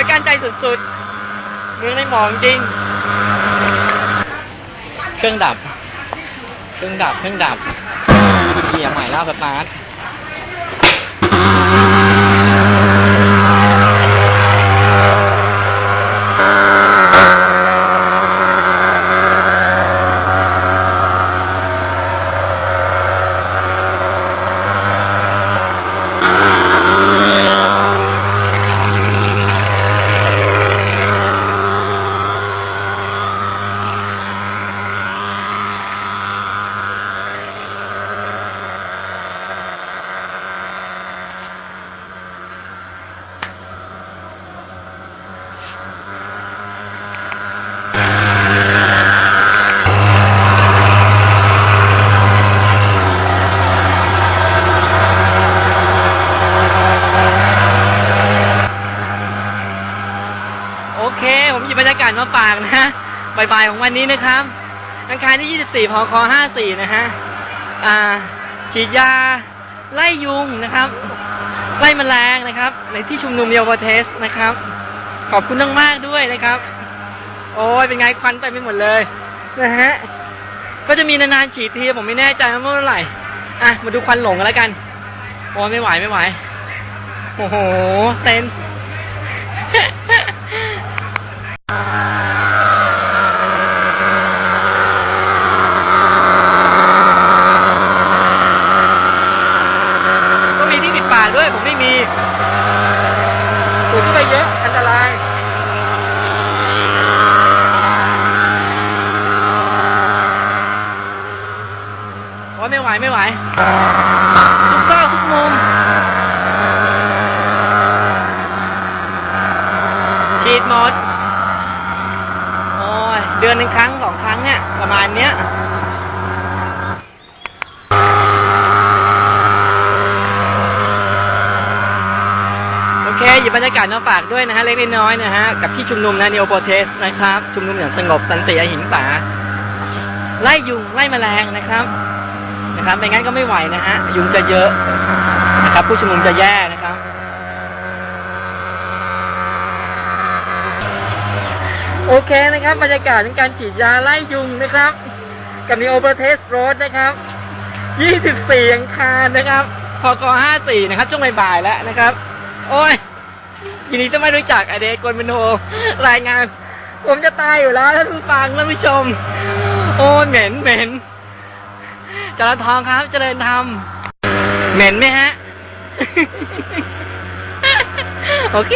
ยการใจสุดๆ เมืองในหมองจริง เครื่องดับ เครื่องดับ เครื่องดับเกียร์ใหม่แล้วสตาร์ท หยิบบรรยากาศมาฝากนะฮะบ่ายๆของวันนี้นะครับอังคารที่ 24พค54 นะฮะอ่าฉีดยาไล่ยุงนะครับ ไล่แมลงนะครับ ในที่ชุมนุมเยาวเทสนะครับ ขอบคุณมากๆด้วยนะครับ โอ้ยเป็นไงควันไปไม่หมดเลยนะฮะก็จะมีนานๆฉีดทีผมไม่แน่ใจว่าเมื่อไหร่อะมาดูควันหลงกันแล้วกัน โอ้ยไม่ไหวไม่ไหว โอ้โห เต้น ก็มีที่ปิดปากด้วยผมไม่มีถูกขึ้นไปเยอะ อันตราย โอ้ยไม่ไหว ไม่ไหว ทุกซอกทุกมุม ฉีดหมด โอ้ย เดือนหนึ่งครั้งสองครั้งเนี่ยประมาณเนี้ยโอเคหยิบบรรยากาศมาฝากด้วยนะฮะเล็กน้อยนะฮะกับที่ชุมนุมนะ Neo Protest นะครับ ชุมนุมอย่างสงบสันติอหิงสาไล่ยุงไล่แมลงนะครับนะครับไม่งั้นก็ไม่ไหวนะฮะยุงจะเยอะนะครับผู้ชุมนุมจะแย่นะครับ โอเคนะครับ บรรยากาศในการฉีดยาไล่ยุงนะครับ กับ Neo Protest Road นะครับ 24อังคารนะครับพก54 นะครับ ช่วงบ่ายๆแล้วนะครับ โอ้ยยินดีที่ไม่รู้จักไอเดกวนมโนรายงาน ผมจะตายอยู่แล้วท่านผู้ฟังท่านผู้ชม โอ้ยเหม็นเหม็นจรทองครับเจริญธรรมเหม็นไหมฮะ โอเค